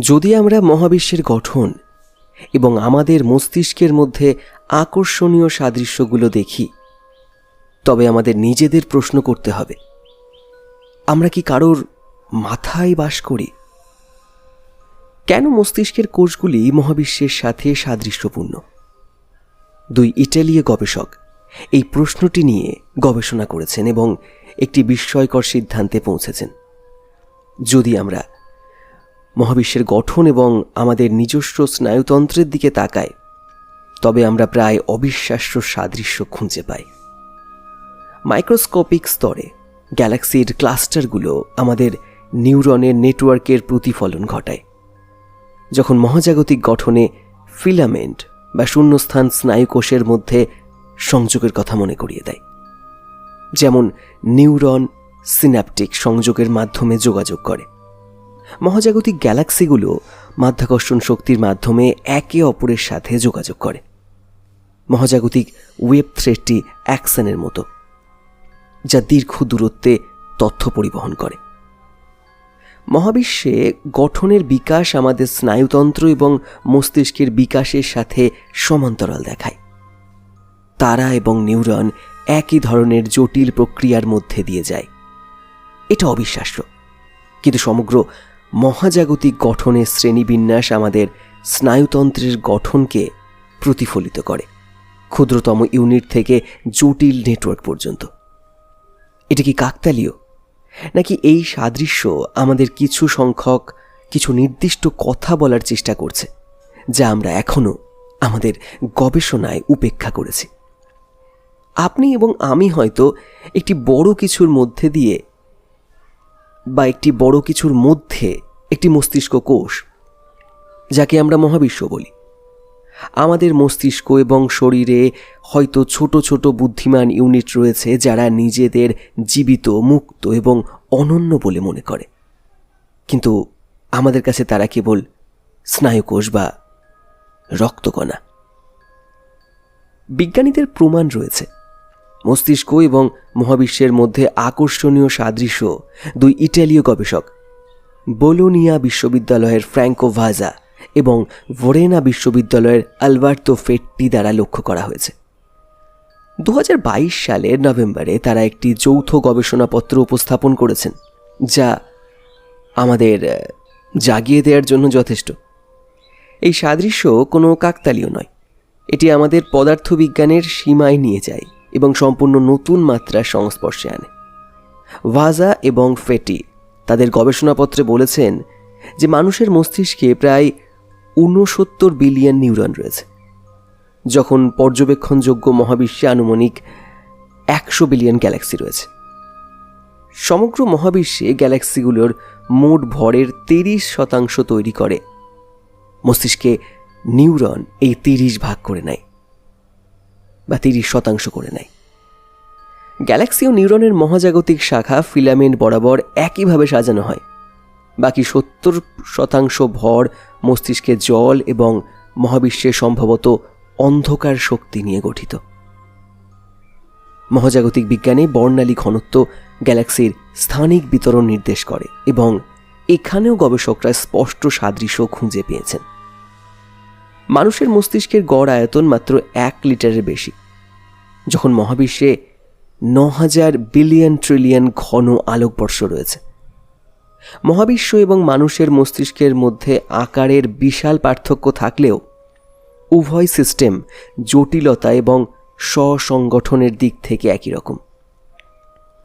যদি আমরা মহাবিশ্বের গঠন এবং আমাদের মস্তিষ্কের মধ্যে আকর্ষণীয় সাদৃশ্যগুলো দেখি, তবে আমাদের নিজেদের প্রশ্ন করতে হবে, আমরা কি কারোর মাথায় বাস করি? কেন মস্তিষ্কের কোষগুলি মহাবিশ্বের সাথে সাদৃশ্যপূর্ণ? দুই ইটালীয় গবেষক এই প্রশ্নটি নিয়ে গবেষণা করেছেন এবং একটি বিস্ময়কর সিদ্ধান্তে পৌঁছেছেন। যদি আমরা মহাবিশ্বের গঠন এবং আমাদের নিজস্ব স্নায়ুতন্ত্রের দিকে তাকায়, তবে আমরা প্রায় অবিশ্বাস্য সাদৃশ্য খুঁজে পাই। মাইক্রোস্কোপিক স্তরে গ্যালাক্সির ক্লাস্টারগুলো আমাদের নিউরনের নেটওয়ার্কের প্রতিফলন ঘটায়। যখন মহাজাগতিক গঠনে ফিলামেন্ট বা শূন্যস্থান স্নায়ুকোষের মধ্যে সংযোগের কথা মনে করিয়ে দেয়, যেমন নিউরন সিন্যাপটিক সংযোগের মাধ্যমে যোগাযোগ করে। মহাজাগতিক গ্যালাক্সিগুলো মাধ্যাকর্ষণ শক্তির মাধ্যমে একে অপরের সাথে যোগাযোগ করে। মহাজাগতিক ওয়েব থ্রেডটি অ্যাকশনের মতো, যা দীর্ঘ দূরত্বে তথ্য পরিবহন করে। মহাবিশ্বে গঠনের বিকাশ আমাদের স্নায়ুতন্ত্র এবং মস্তিষ্কের বিকাশের সাথে সমান্তরাল দেখায়। তারা এবং নিউরন একই ধরনের জটিল প্রক্রিয়ার মধ্যে দিয়ে যায়। এটা অবিশ্বাস্য, কিন্তু সমগ্র মহাজাগতিক গঠনের শ্রেণীবিন্যাস আমাদের স্নায়ুতন্ত্রের গঠনকে প্রতিফলিত করে, ক্ষুদ্রতম ইউনিট থেকে জটিল নেটওয়ার্ক পর্যন্ত। এটা কি কাকতালীয়? নাকি এই সাদৃশ্য আমাদের কিছু সংখ্যক, কিছু নির্দিষ্ট কথা বলার চেষ্টা করছে, যা আমরা এখনও আমাদের গবেষণায় উপেক্ষা করেছি? আপনি এবং আমি হয়তো একটি বড় কিছুর মধ্যে দিয়ে বা একটি বড় কিছুর মধ্যে একটি মস্তিষ্ক কোষ, যাকে আমরা মহাবিশ্ব বলি। আমাদের মস্তিষ্ক এবং শরীরে হয়তো ছোট ছোট বুদ্ধিমান ইউনিট রয়েছে যারা নিজেদের জীবিত, মুক্ত এবং অনন্য বলে মনে করে। কিন্তু আমাদের কাছে তারা কেবল স্নায়ুকোষ বা রক্তকণা। বিজ্ঞানীদের প্রমাণ রয়েছে। মস্তিষ্ক এবং মহাবিশ্বের মধ্যে আকর্ষণীয় সাদৃশ্য, দুই ইটালীয় গবেষক, বোলোনিয়া বিশ্ববিদ্যালয়ের ফ্র্যাঙ্কো ভাজা এবং ভোরেনা বিশ্ববিদ্যালয়ের আলবার্তো ফেট্টি দ্বারা লক্ষ্য করা হয়েছে। দু হাজার বাইশ সালের নভেম্বরে তারা একটি যৌথ গবেষণাপত্র উপস্থাপন করেছেন, যা আমাদের জাগিয়ে দেওয়ার জন্য যথেষ্ট। এই সাদৃশ্য কোনো কাকতালীয় নয়। এটি আমাদের পদার্থবিজ্ঞানের সীমায় নিয়ে যায়। এবং সম্পূর্ণ নতুন মাত্রার সংস্পর্শে আনে। ভাজা এবং ফেটি তাদের গবেষণাপত্রে বলেছেন যে মানুষের মস্তিষ্কে প্রায় ঊনসত্তর বিলিয়ন নিউরন রয়েছে, যখন পর্যবেক্ষণযোগ্য মহাবিশ্বে আনুমানিক একশো বিলিয়ন গ্যালাক্সি রয়েছে। সমগ্র মহাবিশ্বে গ্যালাক্সিগুলোর মোট ভরের তিরিশ শতাংশ তৈরি করে। মস্তিষ্কে নিউরন এই তিরিশ ভাগ করে নেয়। বা তিরিশ শতাংশ করে নেয়। গ্যালাক্সি ও নিউরনের মহাজাগতিক শাখা ফিলামেন্ট বরাবর একইভাবে সাজানো হয়। বাকি সত্তর শতাংশ ভর মস্তিষ্কে জল এবং মহাবিশ্বে সম্ভবত অন্ধকার শক্তি নিয়ে গঠিত। মহাজাগতিক বিজ্ঞানে বর্ণালী ঘনত্ব গ্যালাক্সির স্থানিক বিতরণ নির্দেশ করে এবং এখানেও গবেষকরা স্পষ্ট সাদৃশ্য খুঁজে পেয়েছেন। মানুষের মস্তিষ্কের গড় আয়তন মাত্র এক লিটারের বেশি। যখন মহাবিশ্বে ন হাজার বিলিয়ন ট্রিলিয়ন ঘন আলোকবর্ষ রয়েছে, মহাবিশ্ব এবং মানুষের মস্তিষ্কের মধ্যে আকারের বিশাল পার্থক্য থাকলেও উভয় সিস্টেম জটিলতা এবং স্বসংগঠনের দিক থেকে একই রকম।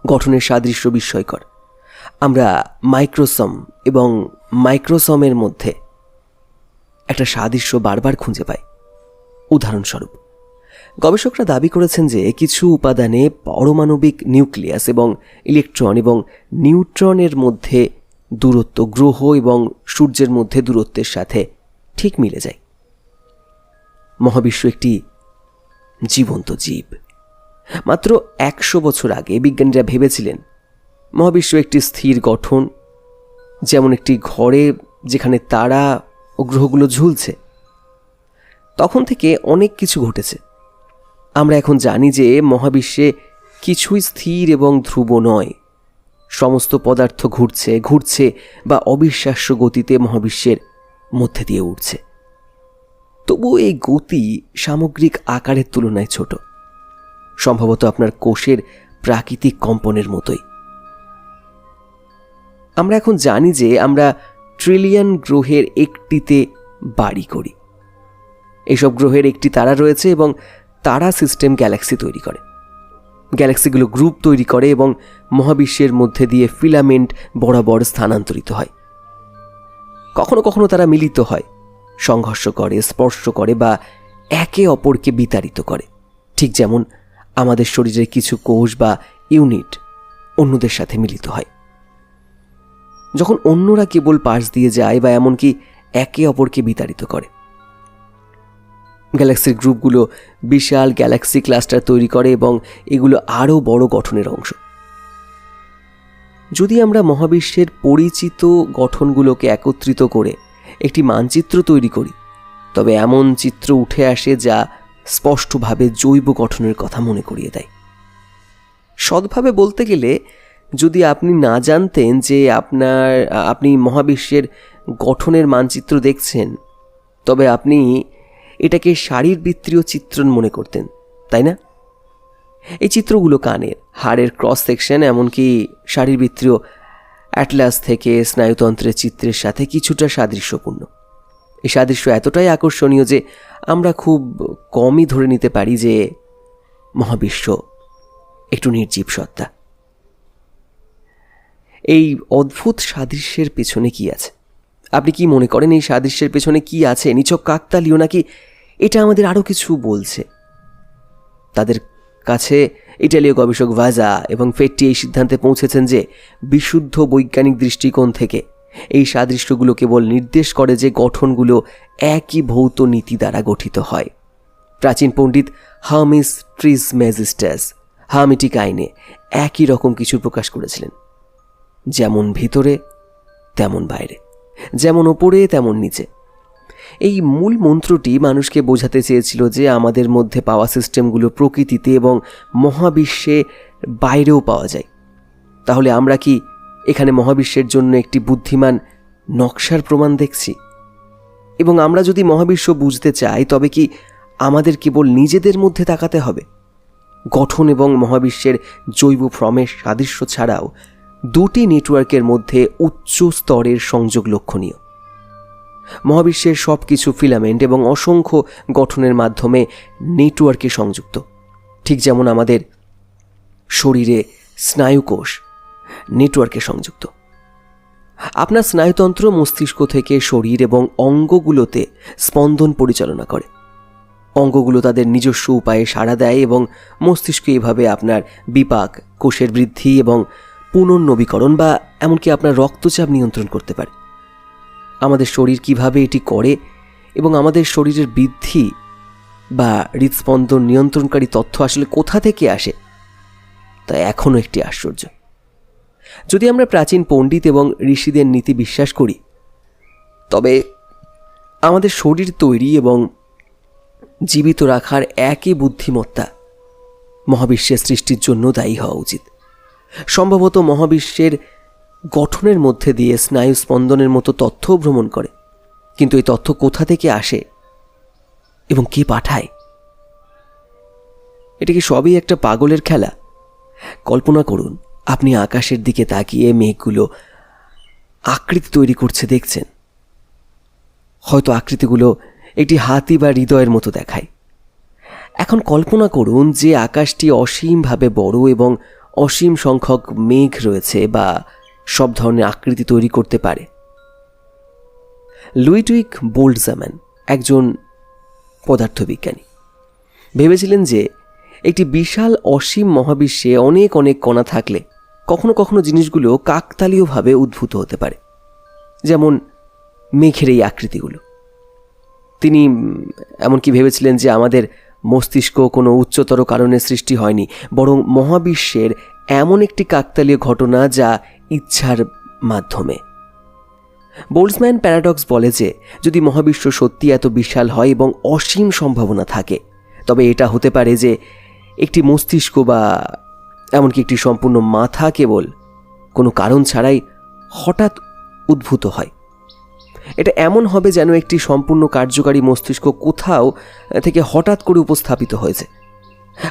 গঠনের সাদৃশ্য বিস্ময়কর। আমরা মাইক্রোসম এবং মাইক্রোসমের মধ্যে একটা সাদৃশ্য বারবার খুঁজে পায়। উদাহরণস্বরূপ, গবেষকরা দাবি করেছেন যে কিছু উপাদানে পারমাণবিক নিউক্লিয়াস এবং ইলেকট্রন এবং নিউট্রনের মধ্যে দূরত্ব গ্রহ এবং সূর্যের মধ্যে দূরত্বের সাথে ঠিক মিলে যায়। মহাবিশ্ব একটি জীবন্ত জীব। মাত্র একশো বছর আগে বিজ্ঞানীরা ভেবেছিলেন, মহাবিশ্ব একটি স্থির গঠন, যেমন একটি ঘরে যেখানে তারা ও গ্রহগুলো ঝুলছে। তখন থেকে অনেক কিছু ঘটেছে। আমরা এখন জানি যে মহাবিশ্বে কিছুই স্থির এবং ধ্রুব নয়। সমস্ত পদার্থ ঘুরছে ঘুরছে বা অবিশ্বাস্য গতিতে মহাবিশ্বের মধ্যে দিয়ে উঠছে তবুও এই গতি সামগ্রিক আকারের তুলনায় ছোট। সম্ভবত আপনার কোষের প্রাকৃতিক কম্পনের মতোই। আমরা এখন জানি যে আমরা ট্রিলিয়ন গ্রহের একটিতে বাড়ি করি। এইসব গ্রহের একটি তারা রয়েছে এবং তারা সিস্টেম গ্যালাক্সি তৈরি করে। গ্যালাক্সিগুলো গ্রুপ তৈরি করে এবং মহাবিশ্বের মধ্যে দিয়ে ফিলামেন্ট বরাবর স্থানান্তরিত হয়। কখনো কখনো তারা মিলিত হয়, সংঘর্ষ করে, স্পর্শ করে বা একে অপরকে বিতাড়িত করে। ঠিক যেমন আমাদের শরীরের কিছু কোষ বা ইউনিট অন্যদের সাথে মিলিত হয়। যখন অন্যরা কেবল পাশ দিয়ে যায় বা এমনকি একে অপরকে বিতাড়িত করে। গ্যালাক্সির গ্রুপগুলো বিশাল গ্যালাক্সি ক্লাস্টার তৈরি করে এবং এগুলো আরও বড় গঠনের অংশ। যদি আমরা মহাবিশ্বের পরিচিত গঠনগুলোকে একত্রিত করে একটি মানচিত্র তৈরি করি, তবে এমন চিত্র উঠে আসে যা স্পষ্টভাবে জৈব গঠনের কথা মনে করিয়ে দেয়। সৎভাবে বলতে গেলে যদি আপনি না জানতেন যে আপনার আপনি মহাবিশ্বের গঠনের মানচিত্র দেখছেন, তবে আপনি এটাকে শারীরবৃত্তীয় চিত্রণ মনে করতেন, তাই না? এই চিত্রগুলো কানের, হাড়ের ক্রস সেকশন এমনকি শারীরবৃত্তীয় অ্যাটলাস থেকে স্নায়ুতন্ত্রের চিত্রের সাথে কিছুটা সাদৃশ্যপূর্ণ। এই সাদৃশ্য এতটাই আকর্ষণীয় যে আমরা খুব কমই ধরে নিতে পারি যে মহাবিশ্ব একটু নির্জীব সত্তা। এই অদ্ভুত সাদৃশ্যের পেছনে কি আছে? আপনি কি মনে করেন এই সাদৃশ্যের পেছনে কি আছে? নিছক কাকতালীয় নাকি? এটা আমাদের আরও কিছু বলছে। তাদের কাছে ইটালীয় গবেষক ভাজা এবং ফেট্টি এই সিদ্ধান্তে পৌঁছেছেন যে বিশুদ্ধ বৈজ্ঞানিক দৃষ্টিকোণ থেকে এই সাদৃশ্যগুলো কেবল নির্দেশ করে যে গঠনগুলো একই ভৌত নীতি দ্বারা গঠিত হয়। প্রাচীন পণ্ডিত হামিস ট্রিস ম্যাজিস্টাস হামিটিক আইনে একই রকম কিছু প্রকাশ করেছিলেন। যেমন ভিতরে, তেমন বাইরে। যেমন ওপরে, তেমন নিচে। এই মূল মন্ত্রটি মানুষকে বোঝাতে চেয়েছিল যে আমাদের মধ্যে পাওয়া সিস্টেমগুলো প্রকৃতিতে এবং মহাবিশ্বে বাইরেও পাওয়া যায়। তাহলে আমরা কি এখানে মহাবিশ্বের জন্য একটি বুদ্ধিমান নকশার প্রমাণ দেখছি? এবং আমরা যদি মহাবিশ্ব বুঝতে চাই, তবে কি আমাদের কেবল নিজেদের মধ্যে তাকাতে হবে? গঠন এবং মহাবিশ্বের জৈব ফ্রমের সাদৃশ্য ছাড়াও দুটি নেটওয়ার্কের মধ্যে উচ্চ স্তরের সংযোগ লক্ষণীয়। মহাবিশ্বের সব কিছু ফিলামেন্ট এবং অসংখ্য গঠনের মাধ্যমে নেটওয়ার্কে সংযুক্ত। ঠিক যেমন আমাদের শরীরে স্নায়ুকোষ নেটওয়ার্কে সংযুক্ত। আপনার স্নায়ুতন্ত্র মস্তিষ্ক থেকে শরীর এবং অঙ্গগুলোতে স্পন্দন পরিচালনা করে। অঙ্গগুলো তাদের নিজস্ব উপায়ে সাড়া দেয় এবং মস্তিষ্ক এভাবে আপনার বিপাক, কোষের বৃদ্ধি এবং পুনর্নবীকরণ বা এমনকি আপনার রক্তচাপ নিয়ন্ত্রণ করতে পারে। আমাদের শরীর কীভাবে এটি করে এবং আমাদের শরীরের বৃদ্ধি বা হৃদস্পন্দন নিয়ন্ত্রণকারী তথ্য আসলে কোথা থেকে আসে, তা এখনও একটি আশ্চর্য। যদি আমরা প্রাচীন পণ্ডিত এবং ঋষিদের নীতি বিশ্বাস করি, তবে আমাদের শরীর তৈরি এবং জীবিত রাখার একই বুদ্ধিমত্তা মহাবিশ্বের সৃষ্টির জন্য দায়ী হওয়া উচিত। সম্ভবত মহাবিশ্বের গঠনের মধ্যে দিয়ে স্নায়ু স্পন্দনের মতো তথ্য ভ্রমণ করে। কিন্তু এই তথ্য কোথা থেকে আসে এবং কে পাঠায়? এটা কি সবই একটা পাগলের খেলা? কল্পনা করুন, আপনি আকাশের দিকে তাকিয়ে মেঘগুলো আকৃতি তৈরি করছে, দেখছেন। হয়তো আকৃতিগুলো একটি হাতি বা হৃদয়ের মতো দেখায়। এখন কল্পনা করুন যে আকাশটি অসীমভাবে বড় এবং অসীম সংখ্যক মেঘ রয়েছে বা সব ধরনের আকৃতি তৈরি করতে পারে। লুইটুইক বোল্ডজাম্যান একজন পদার্থবিজ্ঞানী। ভেবেছিলেন যে একটি বিশাল অসীম মহাবিশ্বে অনেক অনেক কণা থাকলে কখনো কখনো জিনিসগুলো কাকতালীয়ভাবে উদ্ভূত হতে পারে, যেমন মেঘের এই আকৃতিগুলো। তিনি এমনকি ভেবেছিলেন যে আমাদের মস্তিষ্ক কোনো উচ্চতর কারণে সৃষ্টি হয়নি, বরং মহাবিশ্বের এমন একটি কাকতালীয় ঘটনা যা ইচ্ছার মাধ্যমে। বোল্ডসম্যান প্যারাডক্স বলে যে, যদি মহাবিশ্ব সত্যি এত বিশাল হয় এবং অসীম সম্ভাবনা থাকে, তবে এটা হতে পারে যে একটি মস্তিষ্ক বা এমনকি একটি সম্পূর্ণ মাথা কেবল কোনো কারণ ছাড়াই হঠাৎ উদ্ভূত হয়। এটা এমন হবে যেন একটি সম্পূর্ণ কার্যকারী মস্তিষ্ক কোথাও থেকে হঠাৎ করে উপস্থাপিত হয়েছে।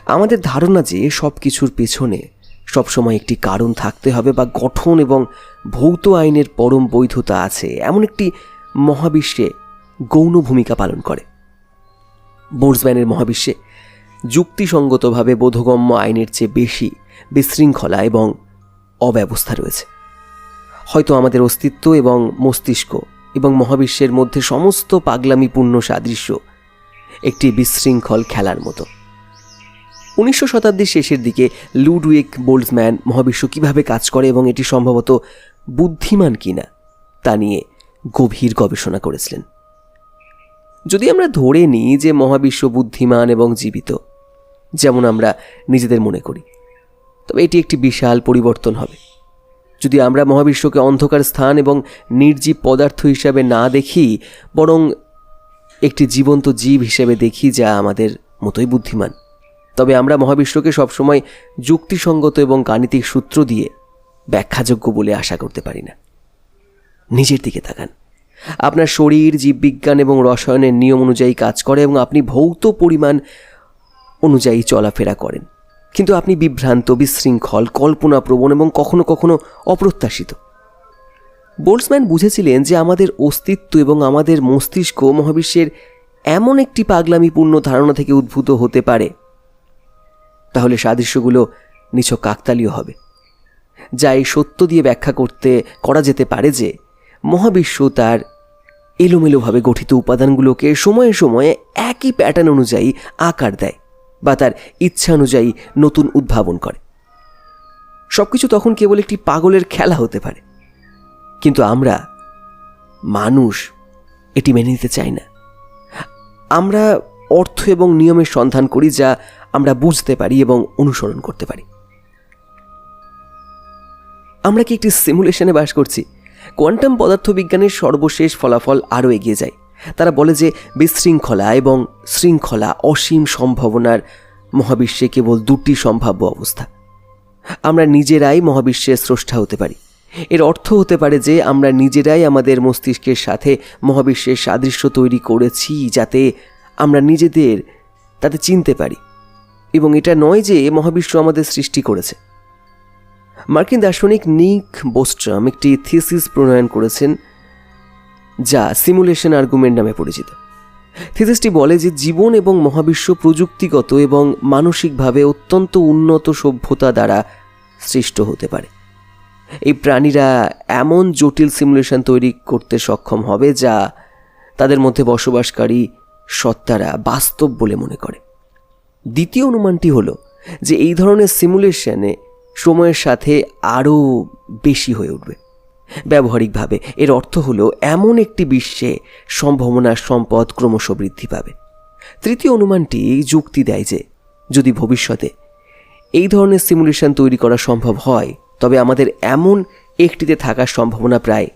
আমাদের ধারণা যে সব কিছুর পেছনে সবসময় একটি কারণ থাকতে হবে বা গঠন এবং ভৌত আইনের পরম বৈধতা আছে, এমন একটি মহাবিশ্বে গৌণ ভূমিকা পালন করে। বোর্সম্যানের মহাবিশ্বে যুক্তিসঙ্গতভাবে বোধগম্য আইনের চেয়ে বেশি বিশৃঙ্খলা এবং অব্যবস্থা রয়েছে। হয়তো আমাদের অস্তিত্ব এবং মস্তিষ্ক এবং মহাবিশ্বের মধ্যে সমস্ত পাগলামিপূর্ণ সাদৃশ্য একটি বিশৃঙ্খল খেলার মতো। উনিশশো শতাব্দীর শেষের দিকে লুডউইক বোল্ডসম্যান মহাবিশ্ব কীভাবে কাজ করে এবং এটি সম্ভবত বুদ্ধিমান কিনা তা নিয়ে গভীর গবেষণা করেছিলেন। যদি আমরা ধরে নিই যে মহাবিশ্ব বুদ্ধিমান এবং জীবিত, যেমন আমরা নিজেদের মনে করি, তবে এটি একটি বিশাল পরিবর্তন হবে। যদি আমরা মহাবিশ্বকে অন্ধকার স্থান এবং নির্জীব পদার্থ হিসাবে না দেখি, বরং একটি জীবন্ত জীব হিসেবে দেখি যা আমাদের মতোই বুদ্ধিমান। তবে আমরা মহাবিশ্বকে সবসময় যুক্তিসঙ্গত এবং গাণিতিক সূত্র দিয়ে ব্যাখ্যাযোগ্য বলে আশা করতে পারি না। নিজের দিকে তাকান। আপনার শরীর, জীববিজ্ঞান এবং রসায়নের নিয়ম অনুযায়ী কাজ করে এবং আপনি ভৌত পরিমাণ অনুযায়ী চলাফেরা করেন। কিন্তু আপনি বিভ্রান্ত, বিশৃঙ্খল, কল্পনাপ্রবণ এবং কখনো কখনো অপ্রত্যাশিত। বোল্টসম্যান বুঝেছিলেন যে আমাদের অস্তিত্ব এবং আমাদের মস্তিষ্ক মহাবিশ্বের এমন একটি পাগলামিপূর্ণ ধারণা থেকে উদ্ভূত হতে পারে। তাহলে সাদৃশ্যগুলো নিছক কাকতালীয় হবে। যা এই সত্য দিয়ে ব্যাখ্যা করতে, করা যেতে পারে যে মহাবিশ্ব তার এলোমেলোভাবে গঠিত উপাদানগুলোকে সময়ে সময়ে একই প্যাটার্ন অনুযায়ী আকার দেয়। বা তার ইচ্ছা অনুযায়ী নতুন উদ্ভাবন করে। সবকিছু তখন কেবল একটি পাগলের খেলা হতে পারে। কিন্তু আমরা মানুষ, এটি মেনে নিতে চাই না। আমরা অর্থ এবং নিয়মের সন্ধান করি যা আমরা বুঝতে পারি এবং অনুসরণ করতে পারি। আমরা কি একটি সিমুলেশনে বাস করছি? কোয়ান্টাম পদার্থবিজ্ঞানের সর্বশেষ ফলাফল আরও এগিয়ে যায়। তারা বলে যে বিশৃঙ্খলা এবং শৃঙ্খলা অসীম সম্ভাবনার মহাবিশ্বে কেবল দুটি সম্ভাব্য অবস্থা। আমরা নিজেরাই মহাবিশ্বের স্রষ্টা হতে পারি। এর অর্থ হতে পারে যে আমরা নিজেরাই আমাদের মস্তিষ্কের সাথে মহাবিশ্বের সাদৃশ্য তৈরি করেছি যাতে আমরা নিজেদের তাতে চিনতে পারি। এবং এটা নয় যে মহাবিশ্ব আমাদের সৃষ্টি করেছে। মার্কিন দার্শনিক নিক বোস্ট্রাম একটি থিসিস প্রণয়ন করেছেন যা সিমুলেশন আর্গুমেন্ট নামে পরিচিত। থিসিসটি বলে যে জীবন এবং মহাবিশ্ব প্রযুক্তিগত এবং মানসিকভাবে অত্যন্ত উন্নত সভ্যতা দ্বারা সৃষ্ট হতে পারে। এই প্রাণীরা এমন জটিল সিমুলেশন তৈরি করতে সক্ষম হবে যা তাদের মধ্যে বসবাসকারী সত্তারা বাস্তব বলে মনে করে। দ্বিতীয় অনুমানটি হলো যে এই ধরনের সিমুলেশনে সময়ের সাথে আরও বেশি হয়ে উঠবে। ব্যবহারিকভাবে। এর অর্থ হলো, এমন একটি বিশ্বে সম্ভাবনার সম্পদ ক্রমশ বৃদ্ধি পাবে। তৃতীয় অনুমানটি যুক্তি দেয় যে, যদি ভবিষ্যতে এই ধরনের সিমুলেশন তৈরি করা সম্ভব হয়, তবে আমাদের এমন একটিতে থাকার সম্ভাবনা প্রায়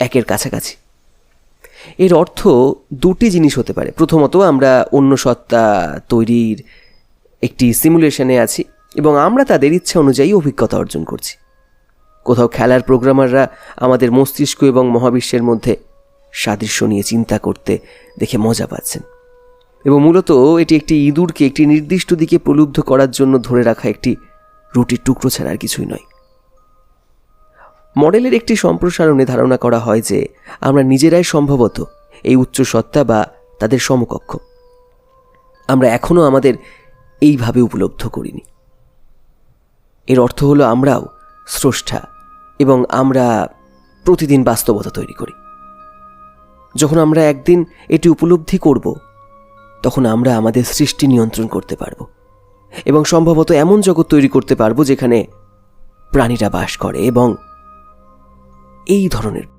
একের কাছাকাছি। এর অর্থ দুটি জিনিস হতে পারে। প্রথমত, আমরা অন্য সত্তা তৈরির একটি সিমুলেশনে আছি এবং আমরা তাদের ইচ্ছা অনুযায়ী অভিজ্ঞতা অর্জন করছি। কোথাও খেলার প্রোগ্রামাররা আমাদের মস্তিষ্ক এবং মহাবিশ্বের মধ্যে সাদৃশ্য নিয়ে চিন্তা করতে দেখে মজা পাচ্ছেন। এবং মূলত এটি একটি ইঁদুরকে একটি নির্দিষ্ট দিকে প্রলুব্ধ করার জন্য ধরে রাখা একটি রুটির টুকরো ছাড়া আর কিছুই নয়। মডেলের একটি সম্প্রসারণে ধারণা করা হয় যে আমরা নিজেরাই সম্ভবত এই উচ্চ সত্তা বা তাদের সমকক্ষ। আমরা এখনও আমাদের এইভাবে উপলব্ধ করিনি। এর অর্থ হলো আমরাও স্রষ্টা এবং আমরা প্রতিদিন বাস্তবতা তৈরি করি। যখন আমরা একদিন এটি উপলব্ধি করব, তখন আমরা আমাদের সৃষ্টি নিয়ন্ত্রণ করতে পারব এবং সম্ভবত এমন জগৎ তৈরি করতে পারব যেখানে প্রাণীরা বাস করে এবং এই ধরনের